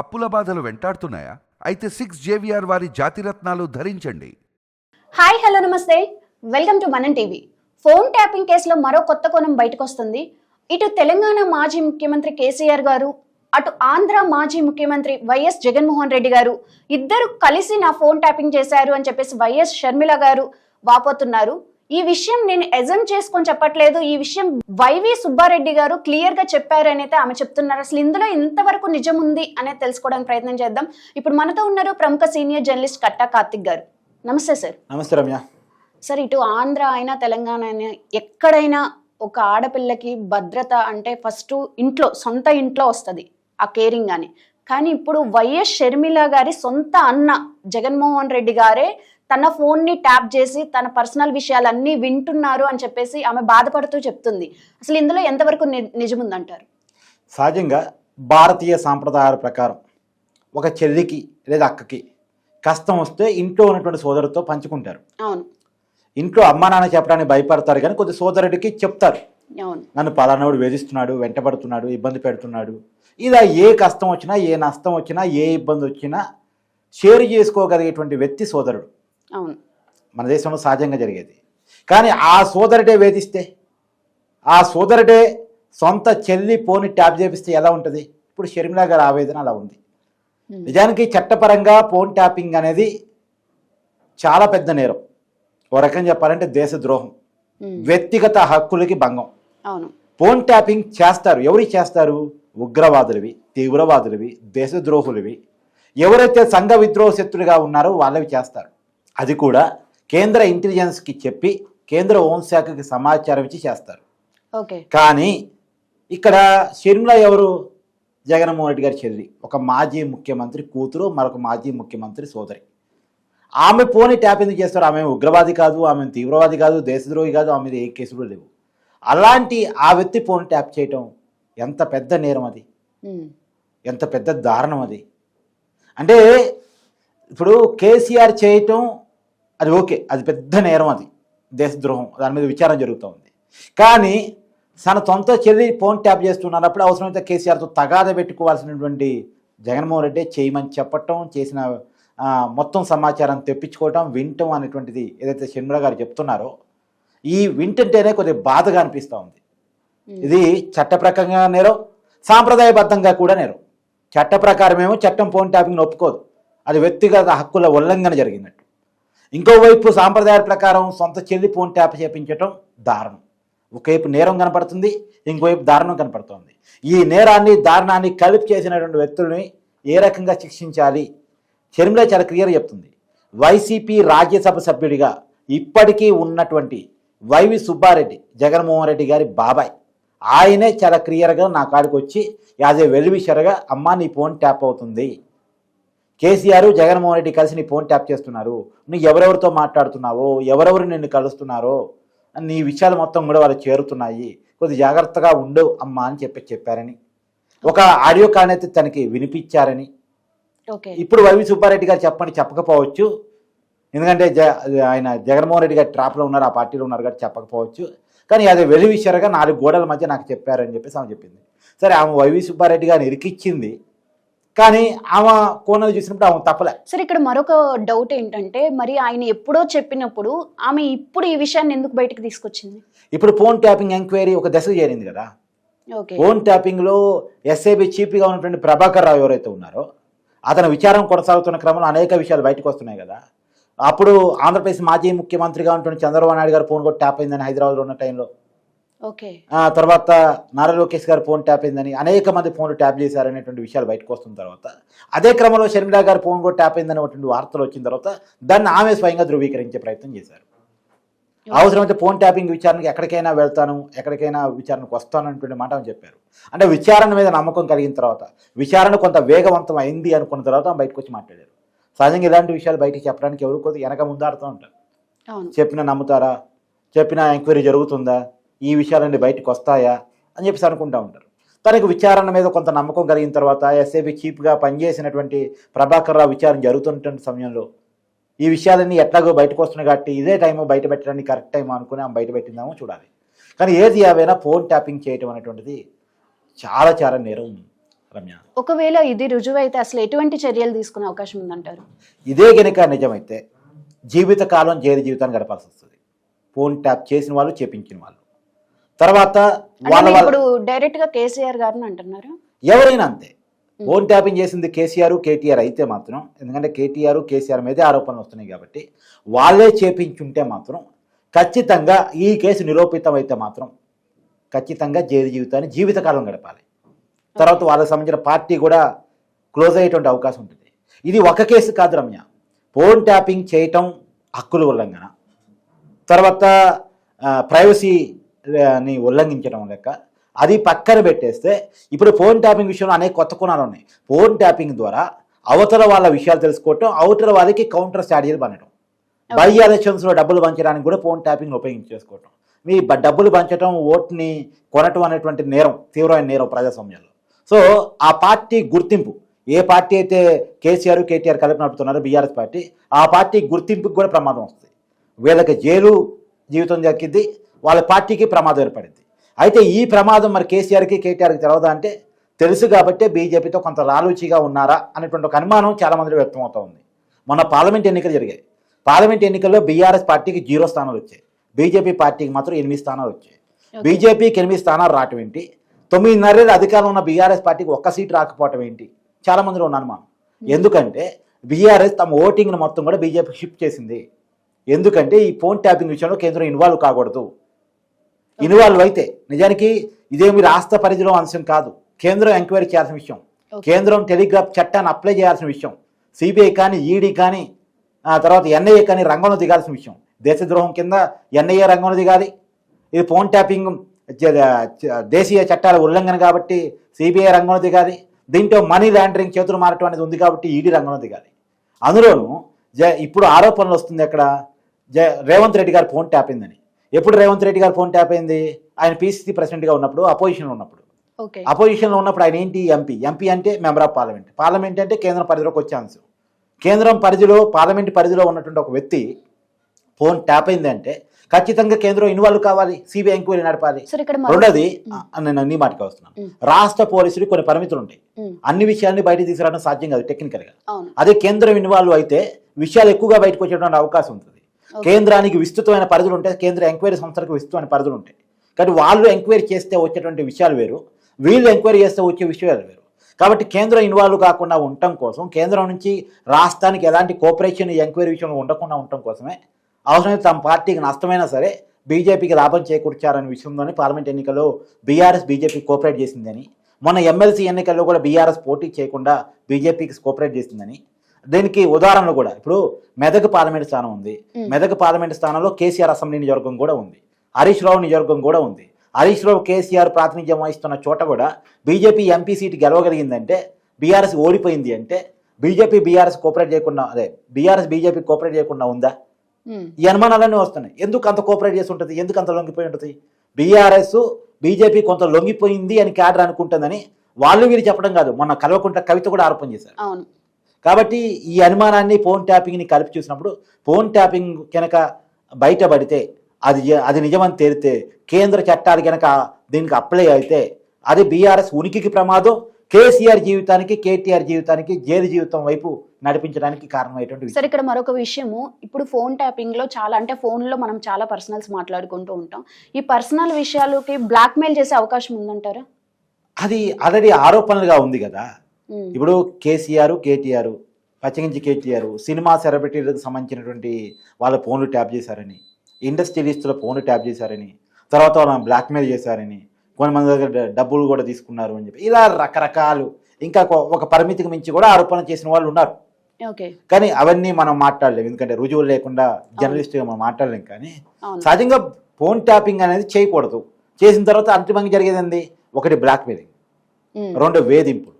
అప్పుల బాధలు వెంటాడుతున్నాయా? అయితే సిక్స్ జేవిఆర్ వారి జాతిరత్నాలు ధరించండి. హాయ్ హలో నమస్తే. Welcome to Manam TV. Phone tapping కేసులో మరో కొత్త కోణం బయటకు వస్తుంది ఇటు తెలంగాణ మాజీ ముఖ్యమంత్రి కేసీఆర్ గారు అటు ఆంధ్ర మాజీ ముఖ్యమంత్రి వైఎస్ జగన్మోహన్ రెడ్డి గారు ఇద్దరు కలిసి నా ఫోన్ ట్యాపింగ్ చేశారు అని చెప్పేసి వైఎస్ షర్మిల గారు వాపోతున్నారు. ఈ విషయం నేను ఎజమ్ చేసుకొని చెప్పట్లేదు. ఈ విషయం వైవి సుబ్బారెడ్డి గారు క్లియర్గా చెప్పారని అయితే ఆమె చెప్తున్నారు. అసలు ఇందులో ఇంతవరకు నిజం ఉంది అనేది తెలుసుకోవడానికి ప్రయత్నం చేద్దాం. ఇప్పుడు మనతో ఉన్నారు ప్రముఖ సీనియర్ జర్నలిస్ట్ కట్టా కార్తిక్ గారు. నమస్తే సార్. నమస్తే రమ్య. సార్ ఇటు ఆంధ్ర అయినా తెలంగాణ అయినా ఎక్కడైనా ఒక ఆడపిల్లకి భద్రత అంటే ఫస్ట్ ఇంట్లో సొంత ఇంట్లో వస్తుంది ఆ కేరింగ్ అని కానీ ఇప్పుడు వైఎస్ షర్మిల గారి సొంత అన్న జగన్మోహన్ రెడ్డి గారే తన ఫోన్ని ట్యాప్ చేసి తన పర్సనల్ విషయాలన్నీ వింటున్నారు అని చెప్పేసి ఆమె బాధపడుతూ చెప్తుంది. అసలు ఇందులో ఎంతవరకు నిజముందంటారు? సహజంగా భారతీయ సాంప్రదాయాల ప్రకారం ఒక చెల్లికి లేదా అక్కకి కష్టం వస్తే ఇంట్లో ఉన్నటువంటి సోదరుతో పంచుకుంటారు. అవును. ఇంట్లో అమ్మా నాన్న చెప్పడానికి భయపడతారు కానీ కొద్ది సోదరుడికి చెప్తారు. అవును. నన్ను పలానాడు వేధిస్తున్నాడు వెంటబడుతున్నాడు ఇబ్బంది పెడుతున్నాడు. ఇలా ఏ కష్టం వచ్చినా ఏ నష్టం వచ్చినా ఏ ఇబ్బంది వచ్చినా షేర్ చేసుకోగలిగేటువంటి వ్యక్తి సోదరుడు. అవును. మన దేశంలో సహజంగా జరిగేది. కానీ ఆ సోదరుడే వేధిస్తే ఆ సోదరుడే సొంత చెల్లి పోని ట్యాప్ చేపిస్తే ఎలా ఉంటుంది? ఇప్పుడు షర్మిలా గారి ఆవేదన అలా ఉంది. నిజానికి చట్టపరంగా ఫోన్ ట్యాపింగ్ అనేది చాలా పెద్ద నేరం. ఓ రకంగా చెప్పాలంటే దేశద్రోహం వ్యక్తిగత హక్కులకి భంగం. అవును. ఫోన్ ట్యాపింగ్ చేస్తారు. ఎవరి చేస్తారు? ఉగ్రవాదులవి తీవ్రవాదులవి దేశద్రోహులవి ఎవరైతే సంఘ విద్రోహ శత్రులుగా ఉన్నారో వాళ్ళవి చేస్తారు. అది కూడా కేంద్ర ఇంటెలిజెన్స్కి చెప్పి కేంద్ర హోంశాఖకి సమాచారం ఇచ్చి చేస్తారు. ఓకే. కానీ ఇక్కడ షర్మిల ఎవరు? జగన్మోహన్ రెడ్డి గారి చెల్లి. ఒక మాజీ ముఖ్యమంత్రి కూతురు మరొక మాజీ ముఖ్యమంత్రి సోదరి. ఆమె పోని ట్యాప్ ఎందుకు చేస్తారు? ఆమె ఉగ్రవాది కాదు ఆమె తీవ్రవాది కాదు దేశద్రోహి కాదు ఆమె ఏ కేసులు లేవు. అలాంటి ఆ వ్యక్తి ఫోన్ ట్యాప్ చేయటం ఎంత పెద్ద నేరం అది. ఎంత పెద్ద దారుణం అది. అంటే ఇప్పుడు కేసీఆర్ చేయటం అది ఓకే అది పెద్ద నేరం అది దేశద్రోహం దాని మీద విచారణ జరుగుతూ ఉంది కానీ తన సొంత చెల్లి ఫోన్ ట్యాప్ చేస్తున్నప్పుడు అవసరమైతే కేసీఆర్తో తగాద పెట్టుకోవాల్సినటువంటి జగన్మోహన్ రెడ్డి చేయమని చెప్పటం చేసిన మొత్తం సమాచారం తెప్పించుకోవటం వినటం అనేటువంటిది ఏదైతే షణ్ముల గారు చెప్తున్నారో ఈ వింటుంటేనే కొద్దిగా బాధగా అనిపిస్తూ ఉంది ఇది చట్ట ప్రకారంగా నేరం సాంప్రదాయబద్ధంగా కూడా నేరం. చట్ట ప్రకారమేమో చట్టం ఫోన్ ట్యాపింగ్ ఒప్పుకోదు. అది వ్యక్తిగత హక్కుల ఉల్లంఘన జరిగినట్టు. ఇంకోవైపు సాంప్రదాయాల ప్రకారం సొంత చెల్లి ఫోన్ ట్యాప్ చేపించటం దారుణం. ఒకవైపు నేరం కనపడుతుంది ఇంకోవైపు దారుణం కనపడుతుంది. ఈ నేరాన్ని దారుణాన్ని కలిపి చేసినటువంటి వ్యక్తుల్ని ఏ రకంగా శిక్షించాలి? షర్మిల చాలా క్లియర్ చెప్తుంది. వైసీపీ రాజ్యసభ సభ్యుడిగా ఇప్పటికీ ఉన్నటువంటి వైవి సుబ్బారెడ్డి జగన్మోహన్ రెడ్డి గారి బాబాయ్. ఆయనే చాలా క్లియర్గా నా కాడికి వచ్చి యాజ్ ఏ వెల్విషర్గా అమ్మా నీ ఫోన్ ట్యాప్ అవుతుంది. కేసీఆర్ జగన్మోహన్ రెడ్డి కలిసి నీ ఫోన్ ట్యాప్ చేస్తున్నారు. నువ్వు ఎవరెవరితో మాట్లాడుతున్నావో ఎవరెవరు నిన్ను కలుస్తున్నారో అని నీ విషయాలు మొత్తం కూడా వాళ్ళు చేరుతున్నాయి. కొద్ది జాగ్రత్తగా ఉండు అమ్మా అని చెప్పి చెప్పారని. ఒక ఆడియో కాల్ అయితే తనకి వినిపించారని. ఓకే. ఇప్పుడు వైవి సుబ్బారెడ్డి గారు చెప్పని చెప్పకపోవచ్చు. ఎందుకంటే జ ఆయన జగన్మోహన్ రెడ్డి గారు ట్రాప్లో ఉన్నారు ఆ పార్టీలో ఉన్నారు కాబట్టి చెప్పకపోవచ్చు. కానీ అది వెలివిషరగా నాలుగు గోడల మధ్య నాకు చెప్పారని చెప్పేసి ఆమె చెప్పింది. సరే ఆమె వైవి సుబ్బారెడ్డి గారిని ఇరికిచ్చింది. కానీ ఆమె కోణలు చూసినప్పుడు ఆమె తప్పలే. సరే ఇక్కడ మరొక డౌట్ ఏంటంటే మరి ఆయన ఎప్పుడో చెప్పినప్పుడు ఆమె ఇప్పుడు ఈ విషయాన్ని ఎందుకు బయటకు తీసుకొచ్చింది? ఇప్పుడు ఫోన్ ట్యాపింగ్ ఎంక్వైరీ ఒక దశకు చేరింది కదా. ఓకే. ఫోన్ ట్యాపింగ్లో ఎస్ఐబి చీఫ్గా ఉన్నటువంటి ప్రభాకర్ రావు ఎవరైతే ఉన్నారో అతని విచారం కొనసాగుతున్న క్రమంలో అనేక విషయాలు బయటకు వస్తున్నాయి కదా. అప్పుడు ఆంధ్రప్రదేశ్ మాజీ ముఖ్యమంత్రిగా ఉన్నటువంటి చంద్రబాబు నాయుడు గారు ఫోన్ కూడా ట్యాప్ అయిందని హైదరాబాద్లో ఉన్న టైంలో ఆ తర్వాత నారా లోకేష్ గారు ఫోన్ ట్యాప్ అయిందని అనేక మంది ఫోన్లు ట్యాప్ చేశారనేటువంటి విషయాలు బయటకు వస్తున్న తర్వాత అదే క్రమంలో షర్మిలా గారు ఫోన్ కూడా ట్యాప్ అయిందనేటువంటి వార్తలు వచ్చిన తర్వాత దాన్ని ఆమె స్వయంగా ధృవీకరించే ప్రయత్నం చేశారు. అవసరమైతే ఫోన్ ట్యాపింగ్ విచారణకి ఎక్కడికైనా వెళ్తాను ఎక్కడికైనా విచారణకు వస్తాను అనేటువంటి మాట ఆమె చెప్పారు. అంటే విచారణ మీద నమ్మకం కలిగిన తర్వాత విచారణ కొంత వేగవంతం అయింది అనుకున్న తర్వాత బయటకు వచ్చి మాట్లాడారు. సహజంగా ఇలాంటి విషయాలు బయటకు చెప్పడానికి ఎవరు కొద్దిగా వెనక ముందాడుతూ ఉంటారు. చెప్పిన నమ్ముతారా? చెప్పిన ఎంక్వైరీ జరుగుతుందా? ఈ విషయాలన్నీ బయటకు వస్తాయా అని చెప్పేసి అనుకుంటా ఉంటారు. తనకు విచారణ మీద కొంత నమ్మకం కలిగిన తర్వాత ఎస్ఏబి చీఫ్గా పనిచేసినటువంటి ప్రభాకర్ రావు విచారణ జరుగుతున్నటువంటి సమయంలో ఈ విషయాలన్నీ ఎట్లాగో బయటకు వస్తున్నాయి కాబట్టి ఇదే టైము బయట పెట్టడానికి కరెక్ట్ టైం అనుకుని ఆమె బయట పెట్టిందామో చూడాలి. కానీ ఏది ఏవైనా ఫోన్ ట్యాపింగ్ చేయటం అనేటువంటిది చాలా చాలా నేరం రమ్య. ఒకవేళ ఇది రుజువు అయితే అసలు ఎటువంటి చర్యలు తీసుకునే అవకాశం ఉందంటారు? ఇదే గనుక నిజమైతే జీవితకాలం జైలు జీవితాన్ని గడపాల్సి వస్తుంది. ఫోన్ ట్యాప్ చేసిన వాళ్ళు చేపించిన వాళ్ళు. తర్వాత వాళ్ళ ఇప్పుడు డైరెక్ట్గా కేసీఆర్ గారిని అంటున్నారు? ఎవరైనా అంతే. ఫోన్ ట్యాపింగ్ చేసింది కేసీఆర్ కేటీఆర్ అయితే మాత్రం ఎందుకంటే కేటీఆర్ కేసీఆర్ మీదే ఆరోపణలు వస్తున్నాయి కాబట్టి వాళ్ళే చేపించుంటే మాత్రం ఖచ్చితంగా ఈ కేసు నిరూపితం అయితే మాత్రం ఖచ్చితంగా జైలు జీవితాన్ని జీవితకాలం గడపాలి. తర్వాత వాళ్ళకి సంబంధించిన పార్టీ కూడా క్లోజ్ అయ్యేటువంటి అవకాశం ఉంటుంది. ఇది ఒక కేసు కాదు రమ్య. ఫోన్ ట్యాపింగ్ చేయటం హక్కుల ఉల్లంఘన. తర్వాత ప్రైవసీని ఉల్లంఘించడం లెక్క. అది పక్కన పెట్టేస్తే ఇప్పుడు ఫోన్ ట్యాపింగ్ విషయంలో అనేక కొత్త కోణాలు ఉన్నాయి. ఫోన్ ట్యాపింగ్ ద్వారా అవతల వాళ్ళ విషయాలు తెలుసుకోవటం అవతల వాళ్ళకి కౌంటర్ స్ట్రాటజీలు పనడం బై ఎలక్షన్స్లో డబ్బులు పంచడానికి కూడా ఫోన్ ట్యాపింగ్ ఉపయోగించి చేసుకోవటం. మీ డబ్బులు పంచడం ఓట్ని కొనటం అనేటువంటి నేరం తీవ్రమైన నేరం ప్రజాస్వామ్యంలో. సో ఆ పార్టీ గుర్తింపు ఏ పార్టీ అయితే కేసీఆర్ కేటీఆర్ కలిపి నడుపుతున్నారో బీఆర్ఎస్ పార్టీ ఆ పార్టీ గుర్తింపుకి కూడా ప్రమాదం వస్తుంది. వీళ్ళకి జైలు జీవితం దక్కింది వాళ్ళ పార్టీకి ప్రమాదం ఏర్పడింది. అయితే ఈ ప్రమాదం మరి కేసీఆర్కి కేటీఆర్కి తెలవదా అంటే తెలుసు కాబట్టే బీజేపీతో కొంత లాలూచిగా ఉన్నారా అనేటువంటి ఒక అనుమానం చాలా మందిలో వ్యక్తం అవుతా ఉంది. మొన్న పార్లమెంట్ ఎన్నికలు జరిగాయి. పార్లమెంట్ ఎన్నికల్లో బీఆర్ఎస్ పార్టీకి జీరో స్థానాలు వచ్చాయి. బీజేపీ పార్టీకి మాత్రం ఎనిమిది స్థానాలు వచ్చాయి. బీజేపీకి ఎనిమిది స్థానాలు రావటం ఏంటి? తొమ్మిదిన్నరేళ్ళు అధికారంలో ఉన్న బీఆర్ఎస్ పార్టీకి ఒక్క సీట్ రాకపోవటం ఏంటి? చాలా మందిలో ఉన్న అనుమానం. ఎందుకంటే బీఆర్ఎస్ తమ ఓటింగ్ను మొత్తం కూడా బీజేపీ షిఫ్ట్ చేసింది. ఎందుకంటే ఈ ఫోన్ ట్యాపింగ్ విషయంలో కేంద్రం ఇన్వాల్వ్ కాకూడదు. ఇన్వాల్వ్ అయితే. నిజానికి ఇదేమి రాష్ట్ర పరిధిలో అంశం కాదు. కేంద్రం ఎంక్వైరీ చేయాల్సిన విషయం. కేంద్రం టెలిగ్రాఫ్ చట్టాన్ని అప్లై చేయాల్సిన విషయం. సిబిఐ కానీ ఈడీ కానీ ఆ తర్వాత ఎన్ఐఏ కానీ రంగంలో దిగాల్సిన విషయం. దేశద్రోహం కింద ఎన్ఐఏ రంగంలో దిగాలి. ఇది ఫోన్ ట్యాపింగ్ దేశీయ చట్టాల ఉల్లంఘన కాబట్టి సిబిఐ రంగంలో దిగాలి. దీంట్లో మనీ లాండరింగ్ చేతులు మారటం అనేది ఉంది కాబట్టి ఈడీ రంగంలో దిగాలి. అందులోనూ జ ఇప్పుడు ఆరోపణలు వస్తుంది ఎక్కడ జ రేవంత్ రెడ్డి గారు ఫోన్ ట్యాప్ అయిందని. ఎప్పుడు రేవంత్ రెడ్డి గారు ఫోన్ ట్యాప్ అయింది? ఆయన పీసీసీ ప్రెసిడెంట్గా ఉన్నప్పుడు అపోజిషన్లో ఉన్నప్పుడు. అపోజిషన్లో ఉన్నప్పుడు ఆయన ఏంటి? ఎంపీ. ఎంపీ అంటే మెంబర్ ఆఫ్ పార్లమెంట్. పార్లమెంట్ అంటే కేంద్రం పరిధిలోకి వచ్చే అంశం. కేంద్రం పరిధిలో పార్లమెంట్ పరిధిలో ఉన్నటువంటి ఒక వ్యక్తి ఫోన్ ట్యాప్ అయింది అంటే ఖచ్చితంగా కేంద్రం ఇన్వాల్వ్ కావాలి సిబిఐ ఎంక్వైరీ నడపాలి. రెండోది నేను నీ మాటకి వస్తున్నాను. రాష్ట్ర పోలీసులు కొన్ని పరిమితులు ఉంటాయి. అన్ని విషయాల్ని బయటకు తీసుకురావడం సాధ్యం కాదు టెక్నికల్గా అదే కేంద్రం ఇన్వాల్వ్ అయితే విషయాలు ఎక్కువగా బయటకు వచ్చేటువంటి అవకాశం ఉంటుంది. కేంద్రానికి విస్తృతమైన పరిధులు ఉంటాయి. కేంద్ర ఎంక్వైరీ సంస్థలకు విస్తృతమైన పరిధులు ఉంటాయి. కానీ వాళ్ళు ఎంక్వైరీ చేస్తే వచ్చేటువంటి విషయాలు వేరు. వీళ్ళు ఎంక్వైరీ చేస్తే వచ్చే విషయాలు వేరు. కాబట్టి కేంద్రం ఇన్వాల్వ్ కాకుండా ఉండటం కోసం కేంద్రం నుంచి రాష్ట్రానికి ఎలాంటి కోఆపరేషన్ ఎంక్వైరీ విషయంలో ఉండకుండా ఉండటం కోసమే అవసరమైతే తమ పార్టీకి నష్టమైనా సరే బీజేపీకి లాభం చేకూర్చారనే విషయంలోనే పార్లమెంట్ ఎన్నికల్లో బీఆర్ఎస్ బీజేపీ కోఆపరేట్ చేసిందని మొన్న ఎమ్మెల్సీ ఎన్నికల్లో కూడా బీఆర్ఎస్ పోటీ చేయకుండా బీజేపీకి కోఆపరేట్ చేసిందని దీనికి ఉదాహరణలు కూడా. ఇప్పుడు మెదక్ పార్లమెంట్ స్థానం ఉంది. మెదక్ పార్లమెంట్ స్థానంలో కేసీఆర్ అసెంబ్లీ నియోజకవర్గం కూడా ఉంది. హరీష్ రావు నియోజకవర్గం కూడా ఉంది. హరీష్ రావు కేసీఆర్ ప్రాతినిధ్యం వహిస్తున్న చోట కూడా బీజేపీ ఎంపీ సీట్ గెలవగలిగిందంటే బీఆర్ఎస్ ఓడిపోయింది అంటే బీజేపీ బీఆర్ఎస్ కోఆపరేట్ చేయకుండా అదే బీఆర్ఎస్ బీజేపీ కోఆపరేట్ చేయకుండా ఉందా? ఈ అనుమానాలన్నీ వస్తున్నాయి. ఎందుకు అంత కోఆపరేట్ చేసి ఉంటుంది? ఎందుకు అంత లొంగిపోయి ఉంటుంది? బీఆర్ఎస్ బీజేపీ కొంత లొంగిపోయింది అని క్యాడర్ అనుకుంటుందని వాళ్ళు వీరు చెప్పడం కాదు. మొన్న కల్వకుంట్ల కవిత కూడా ఆరోపణ చేశారు. కాబట్టి ఈ అనుమానాన్ని ఫోన్ ట్యాపింగ్ని కలిపి చూసినప్పుడు ఫోన్ ట్యాపింగ్ కనుక బయటపడితే అది అది నిజమని తేలితే కేంద్ర చట్టాలు కనుక దీనికి అప్లై అయితే అది బీఆర్ఎస్ ఉనికికి ప్రమాదం కేసీఆర్ జీవితానికి కేటీఆర్ జీవితానికి జైలు జీవితం వైపు నడిపించడానికి కారణమైనటువంటి. సార్ ఇక్కడ మరొక విషయము. ఇప్పుడు ఫోన్ ట్యాపింగ్లో చాలా అంటే ఫోన్లో మనం చాలా పర్సనల్స్ మాట్లాడుకుంటూ ఉంటాం. ఈ పర్సనల్ విషయాలకి బ్లాక్ మెయిల్ చేసే అవకాశం ఉందంటారా? అది ఆల్రెడీ ఆరోపణలుగా ఉంది కదా. ఇప్పుడు కేసీఆర్ కేటీఆర్ పచ్చగించి కేటీఆర్ సినిమా సెలబ్రిటీలకు సంబంధించినటువంటి వాళ్ళ ఫోన్లు ట్యాప్ చేశారని ఇండస్ట్రియలిస్టుల ఫోన్లు ట్యాప్ చేశారని తర్వాత వాళ్ళని బ్లాక్మెయిల్ చేశారని కొంతమంది దగ్గర డబ్బులు కూడా తీసుకున్నారు అని చెప్పి ఇలా రకరకాలు ఇంకా ఒక పరిమితికి మించి కూడా ఆరోపణ చేసిన వాళ్ళు ఉన్నారు. కానీ అవన్నీ మనం మాట్లాడలేము ఎందుకంటే రుజువులు లేకుండా జర్నలిస్ట్గా మనం మాట్లాడలేం కానీ సహజంగా ఫోన్ ట్యాపింగ్ అనేది చేయకూడదు. చేసిన తర్వాత అంతిమంగా జరిగేది ఒకటి బ్లాక్మెయిలింగ్ రెండు వేధింపులు.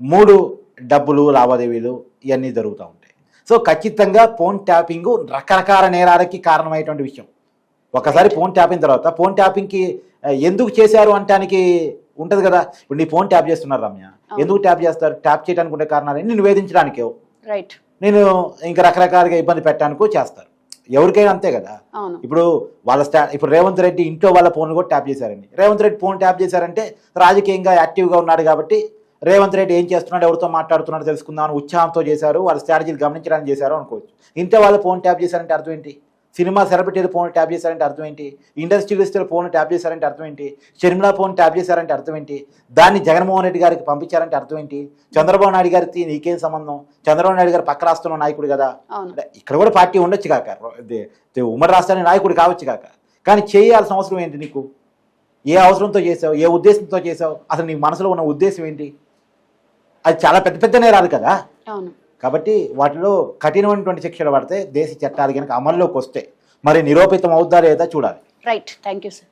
మూడు డబ్బులు లావాదేవీలు ఇవన్నీ జరుగుతూ ఉంటాయి. సో ఖచ్చితంగా ఫోన్ ట్యాపింగ్ రకరకాల నేరాలకి కారణమైనటువంటి విషయం. ఒకసారి ఫోన్ ట్యాపింగ్ తర్వాత ఫోన్ ట్యాపింగ్కి ఎందుకు చేశారు అంటానికి ఉంటుంది కదా. ఇప్పుడు నీ ఫోన్ ట్యాప్ చేస్తున్నారు రమ్య. ఎందుకు ట్యాప్ చేస్తారు? ట్యాప్ చేయడానికి ఉండే కారణాలు నేను వేధించడానికే. రైట్ నేను ఇంకా రకరకాలుగా ఇబ్బంది పెట్టడానికో చేస్తారు. ఎవరికైనా అంతే కదా. ఇప్పుడు వాళ్ళ స్టా ఇప్పుడు రేవంత్ రెడ్డి ఇంట్లో వాళ్ళ ఫోన్ కూడా ట్యాప్ చేశారండి. రేవంత్ రెడ్డి ఫోన్ ట్యాప్ చేశారంటే రాజకీయంగా యాక్టివ్గా ఉన్నాడు కాబట్టి రేవంత్ రెడ్డి ఏం చేస్తున్నాడు ఎవరితో మాట్లాడుతున్నాడో తెలుసుకుందామని ఉత్సాహంతో చేశారు. వాళ్ళ స్ట్రాటజీలు గమనించడానికి చేశారు అనుకోవచ్చు. ఇంతే వాళ్ళు ఫోన్ ట్యాప్ చేశారంటే అర్థం ఏంటి? సినిమా సెలబ్రిటీలు ఫోన్ ట్యాప్ చేశారంటే అర్థం ఏంటి? ఇండస్ట్రియలిస్టులు ఫోన్ ట్యాప్ చేశారంటే అర్థం ఏంటి? షర్మిలా ఫోన్ ట్యాప్ చేశారంటే అర్థం ఏంటి? దాన్ని జగన్మోహన్ రెడ్డి గారికి పంపించారంటే అర్థం ఏంటి? చంద్రబాబు నాయుడు గారికి నీకేం సంబంధం? చంద్రబాబు నాయుడు గారు పక్క రాష్ట్రంలో నాయకుడు కదా? ఇక్కడ కూడా పార్టీ ఉండొచ్చు కాక. ఉమ్మడి రాష్ట్రానికి నాయకుడు కావచ్చు కాక. కానీ చేయాల్సిన అవసరం ఏంటి నీకు? ఏ అవసరంతో చేసావు? ఏ ఉద్దేశంతో చేసావు? అసలు నీ మనసులో ఉన్న ఉద్దేశం ఏంటి? అది చాలా పెద్ద పెద్ద నేరాలు కదా. అవును. కాబట్టి వాటిలో కఠినమైనటువంటి శిక్షలు పడితే దేశ చట్టాలు కనుక అమల్లోకి వస్తే మరి నిరూపితం అవుద్దా లేదా చూడాలి. Right thank you sir